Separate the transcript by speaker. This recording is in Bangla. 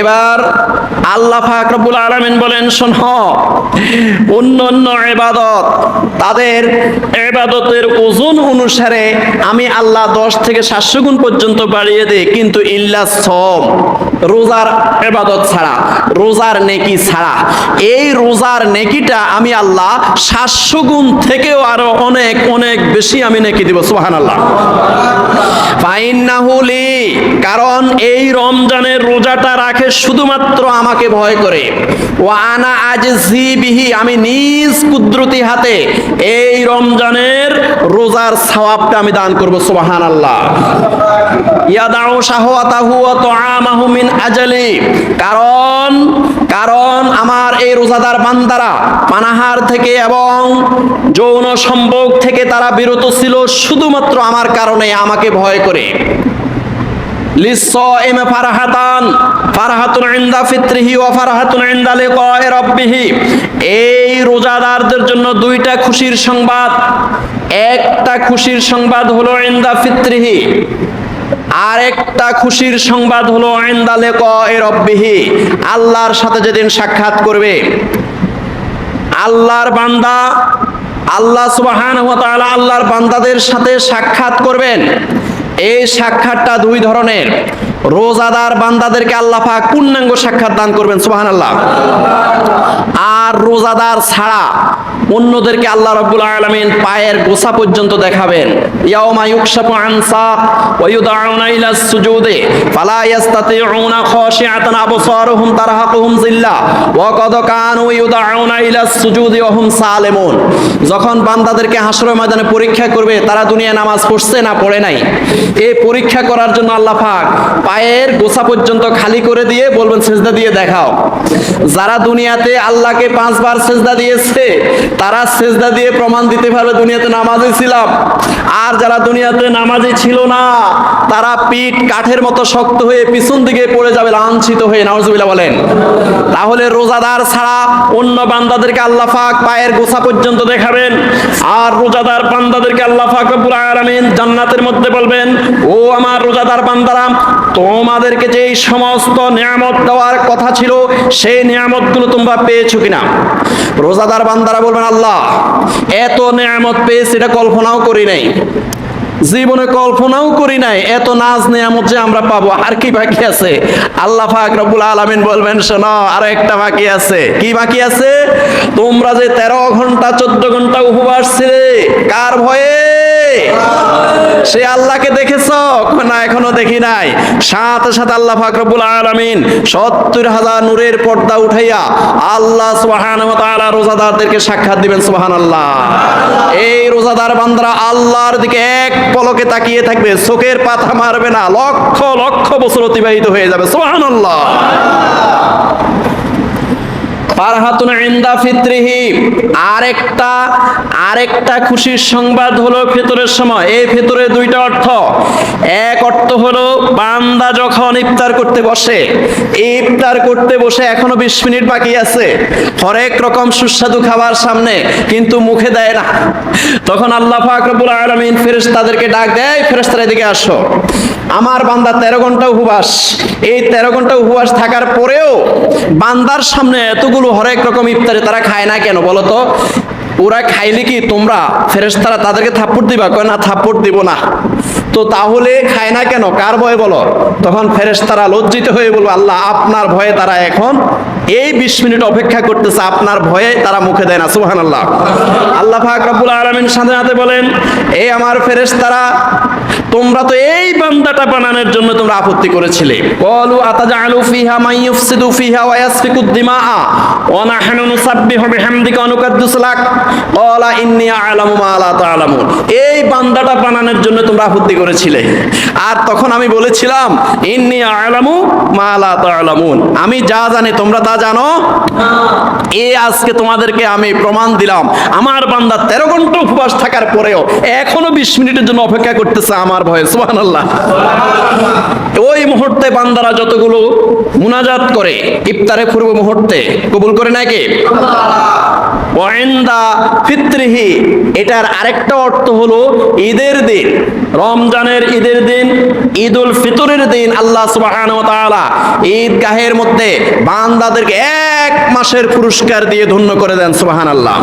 Speaker 1: এবার আল্লাহ পাক রব্বুল আলামিন বলেন, শোন, অন্য অন্য ইবাদত, তাদের ইবাদতের ওজন অনুসারে আমি আল্লাহ দশ থেকে সাতশো গুণ পর্যন্ত বাড়িয়ে দেই, কিন্তু ইল্লা সম, রোজার ইবাদত ছাড়া, রোজার নেকি ছাড়া। এই রোজার নেকিটা আমি আল্লাহ সাতশো গুণ থেকেও আরও অনেক অনেক বেশি আমি নেকি দিব, সুবহানাল্লাহ। ফাইন্নাহুলি কারণ এই রমজানের রোজাটা রাখে শুধুমাত্র আমাকে ভয় করে। ও আনা আজ বিহি, আমি নিজ কুদরতি হাতে এই রমজানের রোজার সওয়াবটা আমি দান করব সুবহান আল্লাহ ইয়াদাউ শাহওয়াতাহু ওয়া তুআমাহু মিন আজালি। কারণ কারণ আমার এই রোজাদার বান্দারা পানাহার থেকে এবং যৌন সম্ভোগ থেকে তারা বিরত ছিল শুধুমাত্র আমার কারণে আমাকে ভয় করে। লিসসাইম ফারহাতান ফারহাতুন ইনদা ফিত্রিহি ওয়া ফারহাতুন ইনদা লিকাই রাব্বিহি এই রোজাদারদের জন্য দুইটা খুশির সংবাদ। একটা খুশির সংবাদ হলো ইনদা ফিত্রিহি আর একটা খুশির সংবাদ হলো ইনদা লিকাই রাব্বিহি আল্লাহর সাথে যেদিন সাক্ষাৎ করবে, আল্লাহর বান্দা, আল্লাহ সুবহানাহু ওয়া তাআলা আল্লাহর বান্দাদের সাথে সাক্ষাৎ করবেন। এই সাক্ষাৎটা দুই ধরনের। রোজাদার বান্দাদেরকে আল্লাহ পাক পূর্ণাঙ্গ সাক্ষাৎ দান করবেন, সুবহানাল্লাহ। আর রোজাদার ছাড়া অন্যদেরকে আল্লাহ রাব্বুল আলামিন পায়ের গোছা পর্যন্ত দেখাবেন। ইয়াউমা ইউকশাফু আন সাক ওয়া ইউদআউনা ইলা সুজুদে, ফালা ইয়াস্তাতিউনা খাশিআতান আবসারুহুম তারহাকুহুম জিল্লা, ওয়া কদ কানু ইউদআউনা ইলা সুজুদি ওয়া হুম সালিমুন। যখন বান্দাদেরকে হাসরের ময়দানে পরীক্ষা করবে, তারা দুনিয়া নামাজ পড়ছে না পড়ে নাই। এই পরীক্ষা করার জন্য আল্লাহ পাক পায়ের গোছা পর্যন্ত খালি করে দিয়ে বলবেন, সেজদা দিয়ে দেখাও। যারা দুনিয়াতে আল্লাহকে পাঁচবার সেজদা দিয়েছে তারা সেজদা দিয়ে প্রমাণ দিতে পারবে দুনিয়াতে নামাজে ছিলাম। আর যারা দুনিয়াতে নামাজে ছিল না, তারা পিঠ কাঠের মতো শক্ত হয়ে পিছন দিকে পড়ে যাবে, লাঞ্ছিত হয়ে। নাউজুবিল্লাহ বলেন। তাহলে রোজাদার ছাড়া অন্য বান্দাদেরকে আল্লাহ পাক পায়ের গোছা পর্যন্ত দেখাবেন। আর রোজাদার বান্দাদেরকে আল্লাহ পাক রব্বুল আলামিন জান্নাতের মধ্যে বলবেন, ও আমার রোজাদার বান্দারা, তোমাদেরকে যেই সমস্ত নিয়ামত দেওয়ার কথা ছিল, সেই নিয়ামতগুলো তোমরা পেয়েছ কিনা? রোজাদার বান্দারা বলবেন, আল্লাহ, এত নিয়ামত পেয়েছি, এটা কল্পনাও করি নাই। জীবনে কল্পনাও করি নাই, এত নাজ নিয়ামত যে আমরা পাবো, আর কি বাকি আছে? আল্লাহ পাক রব্বুল আলামিন বলবেন, শোনো, আর একটা বাকি আছে। কি বাকি আছে? তোমরা যে তেরো ঘণ্টা, চোদ্দ ঘণ্টা উপবাস ছিলে, কার ভয়ে? সে আল্লাহকে দেখেছ? না এখনও দেখি নাই। সাথে সাথে আল্লাহ ফাকরবুল আলমিন সত্তর হাজার নূরের পর্দা উঠাইয়া আল্লাহ সোহান তাআলা রোজাদারদেরকে সাক্ষাৎ দিবেন, সুবহানাল্লাহ। এই রোজাদার বান্দারা আল্লাহর দিকে এক পলকে তাকিয়ে থাকবে, চোখের পাথা মারবে না, লক্ষ লক্ষ বছর অতিবাহিত হয়ে যাবে, সুবহানাল্লাহ। ফারহাতুন ইনদা ফিত্রিহি। আরেকটা আরেকটা খুশির সংবাদ হলো ফিতরের সময়। এই ফিতরে দুইটা অর্থ। এক অর্থ হলো বান্দা যখন ইফতার করতে বসে, ইফতার করতে বসে এখনও বিশ মিনিট বাকি আছে। হরেক রকম সুস্বাদু খাবার সামনে, কিন্তু মুখে দেয় না। তখন আল্লাহ পাক রব্বুল আলামিন ফেরেশতাদেরকে ডাক দেয় ফেরেশতারা এদিকে আসো। আমার বান্দা তেরো ঘণ্টা উপবাস। এই তেরো ঘণ্টা উপবাস থাকার পরেও বান্দার সামনে এতগুলো হরেক রকম ইফতারে তারা খায় না কেন বলো তো? ওরা খাইলে কি তোমরা ফেরেশতারা তাদেরকে থাপ্পড় দিবা? কয়, না, থাপ্পড় দিব না। তো তাহলে খায় না কেন? কার ভয়ে বলো? তখন ফেরেশতারা লজ্জিত হয়ে বলব, আল্লাহ, আপনার ভয়ে তারা এখন এই বিশ মিনিট অপেক্ষা করতেছে, আপনার ভয়ে তারা মুখে দেয় না সুহান আল্লাহ আল্লাহ পাক রব্বুল আলামিন সাথে বলেন এই আমার ফেরেশতারা, তোমরা তো এই বান্দাটা বানানোর জন্য তোমরা আপত্তি করেছিলে। কলু আতাজালু ফিহা ইউফসিদু ফিহা ওয়া ইয়াসফিকু দিমাআ, ওয়া নাহনু বিহামদিকা ওয়া লাক। ক্বালা আ'লামু মা লা তা'লামুন। এই বান্দাটা বানানোর জন্য তোমরা আপত্তি করেছিলে। আর তখন আমি বলেছিলাম, ইন্নী আ'লামু মা লা তা'লামুন। আমি যা জানি তোমরা তা জানো? এ আজকে তোমাদেরকে আমি প্রমাণ দিলাম। আমার বান্দা তেরো ঘণ্টা উপবাস থাকার পরেও এখনও বিশ মিনিটের জন্য অপেক্ষা করতেছে আমার ভয়ে সুবাহ ওই মুহূর্তে বান্দারা যতগুলো মুনাজাত করে, ইফতারে পূর্ব মুহূর্তে, কবুল করে নাকি এটার আরেকটা অর্থ হলো ঈদের দিন। রমজানের ঈদের দিন ঈদ উল ফিতরের দিন আল্লাহ ঈদগাহের মধ্যে বান্দাদেরকে এক মাসের পুরস্কার দিয়ে ধন্য করে দেন, সুবহানাল্লাহ।